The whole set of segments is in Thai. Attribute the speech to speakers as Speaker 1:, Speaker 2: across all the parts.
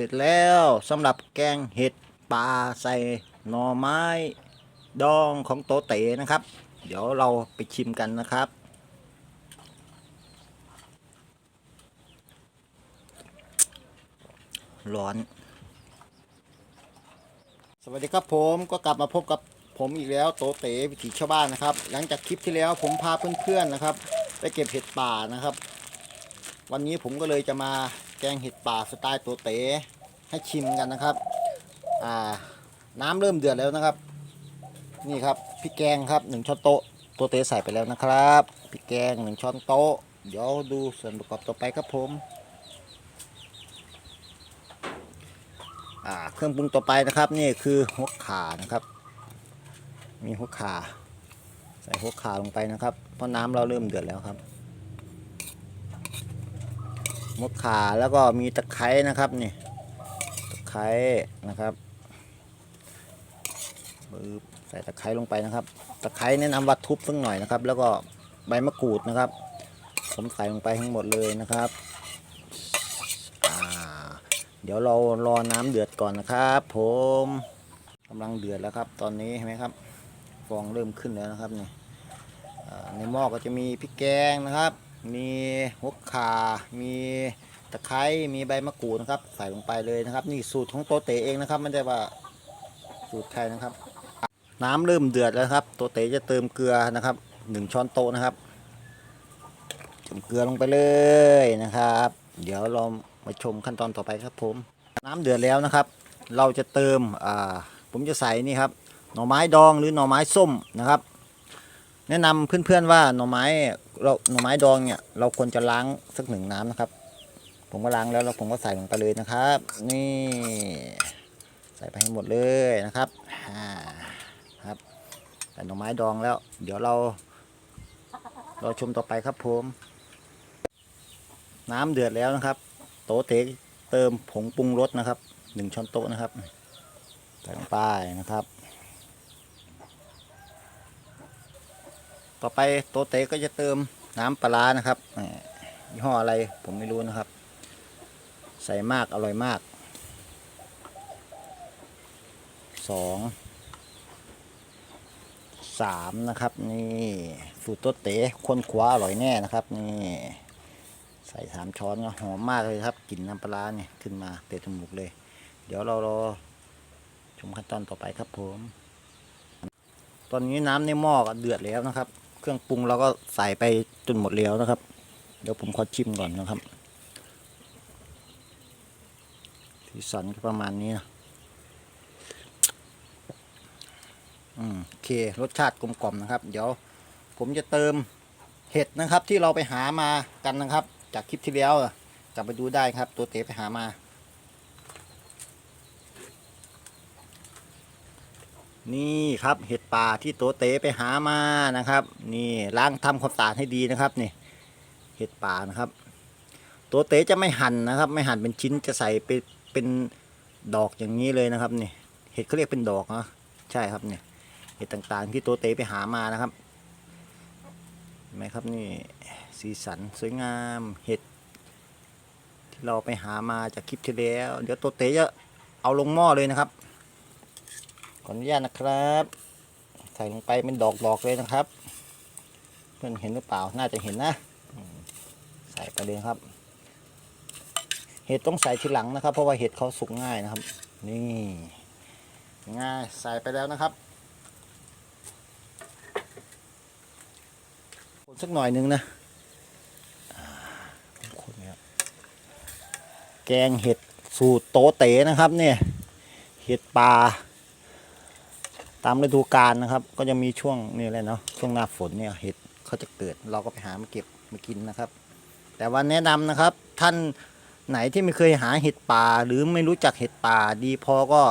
Speaker 1: ร็จแล้วสำหรับแกงเห็ดปลาใส่หน่อไม้ ดองของโตเต๋นะครับ เดี๋ยวเราไปชิมกันนะครับ ร้อน สวัสดีครับผมก็กลับมาพบกับผมอีกแล้วโตเต๋วิถีชาวบ้านนะครับ หลังจากคลิปที่แล้วผมพาเพื่อนๆนะครับ ไปเก็บเห็ดป่านะครับ วันนี้ผมก็เลยจะมา แกงเห็ดป่าสไตล์โตเต๋ให้ชิมกันนะครับ อ่า น้ำเริ่มเดือดแล้วนะครับ นี่ครับพริกแกงครับหนึ่งช้อนโต๊ะโตเต๋ใส่ไปแล้วนะครับพริกแกงหนึ่งช้อนโต๊ะเดี๋ยวดูส่วนประกอบต่อไปครับผมเครื่องปรุงต่อไปนะครับนี่คือหัวข่านะครับ มีหัวข่าใส่หัวข่าลงไปนะครับ เพราะน้ำเราเริ่มเดือดแล้วครับ หัวขาแล้วก็มีตะไคร้นะครับนี่ตะไคร้นะครับปึ๊บใส่ตะไคร้ลงไปนะครับ ตะไคร้แนะนำว่าทุบสักหน่อยนะครับ แล้วก็ใบมะกรูดนะครับ ผมใส่ลงไปทั้งหมดเลยนะครับเดี๋ยวเรารอน้ำเดือดก่อนนะครับ ผมกำลังเดือดแล้วครับ ตอนนี้เห็นไหมครับฟองเริ่มขึ้นแล้วนะครับนี่ในหม้อก็จะมีพริกแกงนะครับ มีหัวขา มีตะไคร้มีใบมะกรูดนะครับ ใส่ลงไปเลยนะครับ นี่สูตรของโตเตเองนะครับไม่ได้ว่าสูตรใครนะครับ น้ำเริ่มเดือดแล้วครับ โตเตจะเติมเกลือนะครับหนึ่งช้อนโต๊ะนะครับเติมเกลือลงไปเลยนะครับ เดี๋ยวเรามาชมขั้นตอนต่อไปครับผม น้ำเดือดแล้วนะครับ เราจะเติมอ่าผมจะใส่นี่ครับหน่อไม้ดองหรือหน่อไม้ส้มนะครับ แนะนำเพื่อนๆว่าหน่อไม้ เราหน่อไม้ดองเนี่ย เราควรจะล้างสักหนึ่งน้ำนะครับ ผมก็ล้างแล้วแล้วผมก็ใส่ลงไปเลยนะครับ นี่ ใส่ไปให้หมดเลยนะครับครับใส่หน่อไม้ดองแล้ว เดี๋ยวเรา เราชมต่อไปครับผมน้ำเดือดแล้วนะครับ โตเตเติมผงปรุงรสนะครับหนึ่งช้อนโต๊ะนะครับใส่ลงไปนะครับ ต่อไปโตเตก็จะเติมน้ำปลานะครับยี่ห้ออะไรผมไม่รู้นะครับ ใส่มากอร่อยมากสองสามนะครับนี่สูตรโตเตคนขวาอร่อยแน่นะครับนี่ใส่สามช้อนก็หอมมากเลยครับกลิ่นน้ำปลาร้าเนี่ยขึ้นมาเตะจมูกเลย เดี๋ยวเรารอชมขั้นตอนต่อไปครับผม ตอนนี้น้ำในหม้อก็เดือดแล้วนะครับ เครื่องปรุงเราก็ใส่ไปจนหมดแล้วนะครับ เดี๋ยวผมขอชิมก่อนนะครับสีสันก็ประมาณนี้นะอืมโอเครสชาติกลมกล่อมนะครับ เดี๋ยวผมจะเติมเห็ดนะครับ ที่เราไปหามากันนะครับ จากคลิปที่แล้วกลับไปดูได้ครับ ตัวเต๋ไปหามา นี่ครับเห็ดป่าที่โตเตไปหามานะครับ นี่ล้างทำความสะอาดให้ดีนะครับนี่เห็ดป่านะครับโตเตจะไม่หั่นนะครับ ไม่หั่นเป็นชิ้นจะใส่เป็นเป็นดอกอย่างนี้เลยนะครับนี่เห็ดเขาเรียกเป็นดอกนะใช่ครับเนี่ยเห็ดต่างๆ ที่โตเตไปหามานะครับเห็นไหมครับนี่สีสันสวยงามเห็ด ที่เราไปหามาจากคลิปที่แล้ว เดี๋ยวโตเตจะเอาลงหม้อเลยนะครับ ออนุญาตนะครับ ใส่ลงไปเป็นดอกๆเลยนะครับ เพื่อนเห็นหรือเปล่าน่าจะเห็นนะ ใส่ไปเลยครับ เห็ดต้องใส่ทีหลังนะครับ เพราะว่าเห็ดเขาสุกง่ายนะครับ นี่ ง่ายใส่ไปแล้วนะครับคนสักหน่อยนึงนะแกงเห็ดสูตรโตเต๋นะครับเนี่ย เห็ดปลา ตามฤดูกาลนะครับ ก็จะมีช่วงนี่แหละเนาะช่วงหน้าฝนเนี่ยเห็ดเขาจะเกิดเราก็ไปหามาเก็บมากินนะครับ แต่ว่าแนะนำนะครับท่านไหนที่ไม่เคยหาเห็ดป่า หรือไม่รู้จักเห็ดป่าดีพอก็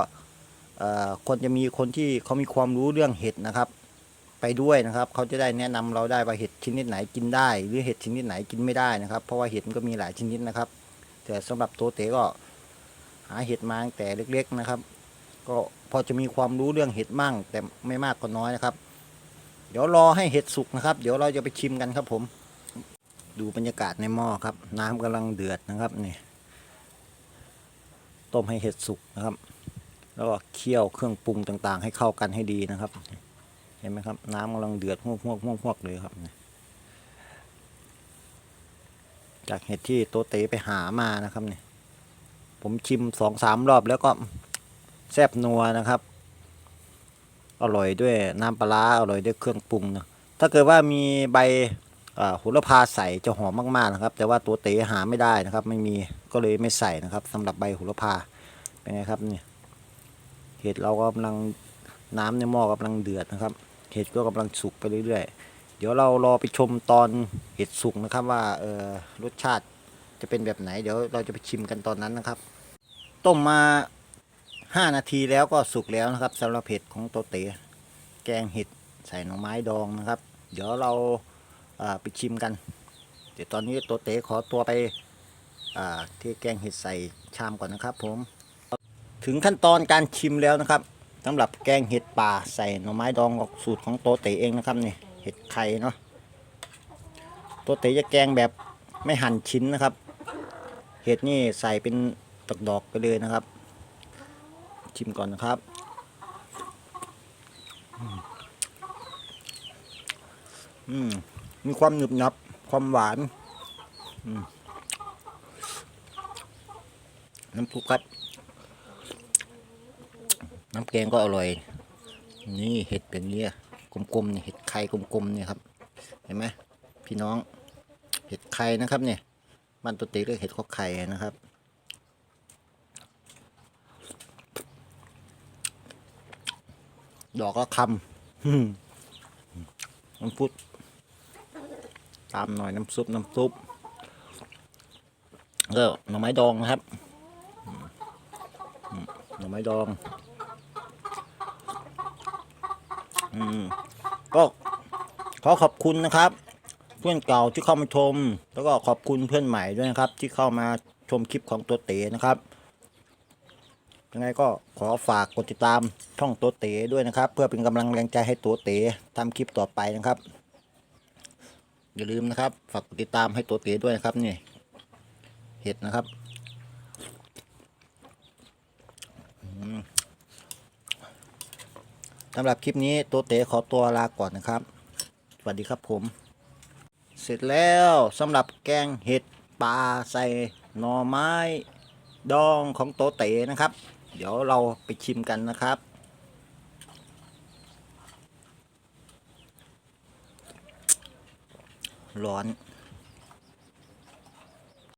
Speaker 1: ควรจะมีคนที่เขามีความรู้เรื่องเห็ดนะครับ ไปด้วยนะครับ เขาจะได้แนะนำเราได้ว่าเห็ดชนิดไหนกินได้ หรือเห็ดชนิดไหนกินไม่ได้นะครับ เพราะว่าเห็ดมันก็มีหลายชนิดนะครับ แต่สำหรับตัวเต๋ก็หาเห็ดมาตั้งแต่เล็ก ๆนะครับ ก็พอจะมีความรู้เรื่องเห็ดมั่ง แต่ไม่มากก็น้อยนะครับ เดี๋ยวรอให้เห็ดสุกนะครับ เดี๋ยวเราจะไปชิมกันครับผม ดูบรรยากาศในหม้อครับ น้ำกำลังเดือดนะครับนี่ต้มให้เห็ดสุกนะครับ แล้วก็เคี่ยวเครื่องปรุงต่างๆ ให้เข้ากันให้ดีนะครับ เห็นไหมครับ น้ำกำลังเดือดหวกหวกหวกหวกเลยครับจากเห็ดที่โตเตไปหามานะครับเนี่ยผมชิมสองสามรอบแล้วก็ แซ่บนัวนะครับ อร่อยด้วยน้ำปลาอร่อยด้วยเครื่องปรุงนะถ้าเกิดว่ามีใบโหระพาใส่จะหอมมากๆนะครับ แต่ว่าตัวเต๋หาไม่ได้นะครับ ไม่มีก็เลยไม่ใส่นะครับสำหรับใบโหระพาเป็นไงครับเนี่ยเห็ดเรากำลังน้ำในหม้อกำลังเดือดนะครับ เห็ดก็กำลังสุกไปเรื่อยๆ เดี๋ยวเรารอไปชมตอนเห็ดสุกนะครับว่าเออรสชาติจะเป็นแบบไหน เดี๋ยวเราจะไปชิมกันตอนนั้นนะครับ ต้มมา 5นาทีแล้วก็สุกแล้วนะครับสำหรับเห็ดของโตเต๋แกงเห็ดใส่หน่อไม้ดองนะครับ เดี๋ยวเราไปชิมกัน เดี๋ยวตอนนี้โตเต๋ขอตัวไปที่แกงเห็ดใส่ชามก่อนนะครับ ผม ถึงขั้นตอนการชิมแล้วนะครับสำหรับแกงเห็ดป่าใส่หน่อไม้ดองออกสูตรของโตเต๋เองนะครับนี่เห็ดไข่เนาะโตเต๋จะแกงแบบไม่หั่นชิ้นนะครับ เห็ดนี่ใส่เป็นดอกๆไปเลยนะครับ ชิมก่อนนะครับ อืม มีความหนึบหนับ ความหวาน น้ำซุปครับ น้ำแกงก็อร่อย นี่เห็ดเป็นเนี้ยกลมๆเนี่ยเห็ดไข่กลมๆเนี่ยครับ เห็นไหมพี่น้อง เห็ดไข่นะครับเนี่ยบ้านตัวเต็กเรียกเห็ดข้อไข่นะครับ ดอกละคำน้ำพุดตามหน่อยน้ำซุปน้ำซุปก็หน่อไม้ดองนะครับหน่อไม้ดองอืมก็ขอขอบคุณนะครับ เพื่อนเก่าที่เข้ามาชม แล้วก็ขอบคุณเพื่อนใหม่ด้วยนะครับ ที่เข้ามาชมคลิปของตัวเต๋นะครับ ยังไงก็ขอฝากกดติดตามช่องตัวเต๋ด้วยนะครับ เพื่อเป็นกำลังแรงใจให้ตัวเต๋ทำคลิปต่อไปนะครับ อย่าลืมนะครับฝากกดติดตามให้ตัวเต๋ด้วยนะครับนี่เห็ดนะครับสำหรับคลิปนี้ตัวเต๋ขอตัวลาก่อนนะครับ สวัสดีครับผม เสร็จแล้วสำหรับแกงเห็ดปลาใส่หน่อไม้ ดองของโตเต๋นะครับ เดี๋ยวเราไปชิมกันนะครับ ร้อน